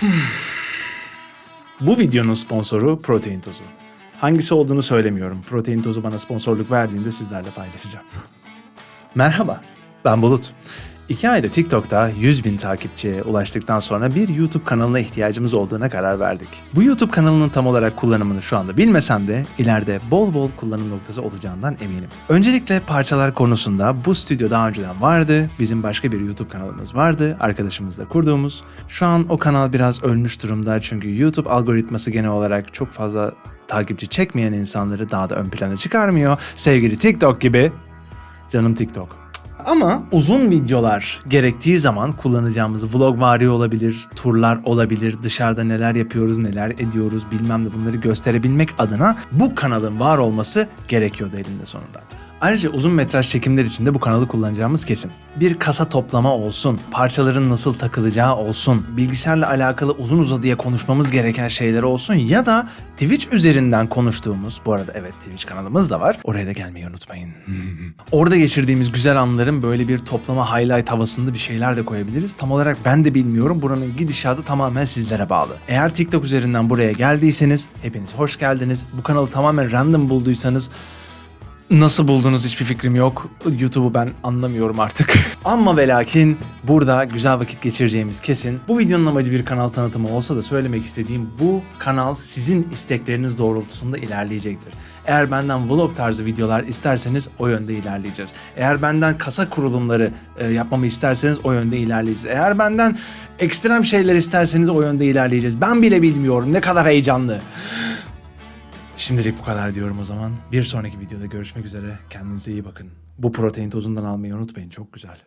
Bu videonun sponsoru protein tozu. Hangisi olduğunu söylemiyorum. Protein tozu bana sponsorluk verdiğinde sizlerle paylaşacağım. Merhaba, ben Bulut. İki ayda TikTok'ta 100 bin takipçiye ulaştıktan sonra bir YouTube kanalına ihtiyacımız olduğuna karar verdik. Bu YouTube kanalının tam olarak kullanımını şu anda bilmesem de ileride bol bol kullanım noktası olacağından eminim. Öncelikle parçalar konusunda bu stüdyo daha önceden vardı. Bizim başka bir YouTube kanalımız vardı. Arkadaşımızla kurduğumuz. Şu an o kanal biraz ölmüş durumda çünkü YouTube algoritması genel olarak çok fazla takipçi çekmeyen insanları daha da ön plana çıkarmıyor. Sevgili TikTok gibi. Canım TikTok. Ama uzun videolar gerektiği zaman kullanacağımız vlog vari olabilir, turlar olabilir, dışarıda neler yapıyoruz, neler ediyoruz bilmem de bunları gösterebilmek adına bu kanalın var olması gerekiyordu elinde sonunda. Ayrıca uzun metraj çekimler için de bu kanalı kullanacağımız kesin. Bir kasa toplama olsun, parçaların nasıl takılacağı olsun, bilgisayarla alakalı uzun uzadıya konuşmamız gereken şeyler olsun ya da Twitch üzerinden konuştuğumuz, bu arada evet Twitch kanalımız da var, oraya da gelmeyi unutmayın. Orada geçirdiğimiz güzel anların böyle bir toplama highlight havasında bir şeyler de koyabiliriz. Tam olarak ben de bilmiyorum. Buranın gidişatı tamamen sizlere bağlı. Eğer TikTok üzerinden buraya geldiyseniz hepiniz hoş geldiniz. Bu kanalı tamamen random bulduysanız Nasıl buldunuz hiçbir fikrim yok. YouTube'u ben anlamıyorum artık. Ama ve lakin burada güzel vakit geçireceğimiz kesin. Bu videonun amacı bir kanal tanıtımı olsa da söylemek istediğim bu kanal sizin istekleriniz doğrultusunda ilerleyecektir. Eğer benden vlog tarzı videolar isterseniz o yönde ilerleyeceğiz. Eğer benden kasa kurulumları e, yapmamı isterseniz o yönde ilerleyeceğiz. Eğer benden ekstrem şeyler isterseniz o yönde ilerleyeceğiz. Ben bile bilmiyorum ne kadar heyecanlı. Şimdilik bu kadar diyorum o zaman. Bir sonraki videoda görüşmek üzere. Kendinize iyi bakın. Bu protein tozundan almayı unutmayın. Çok güzel.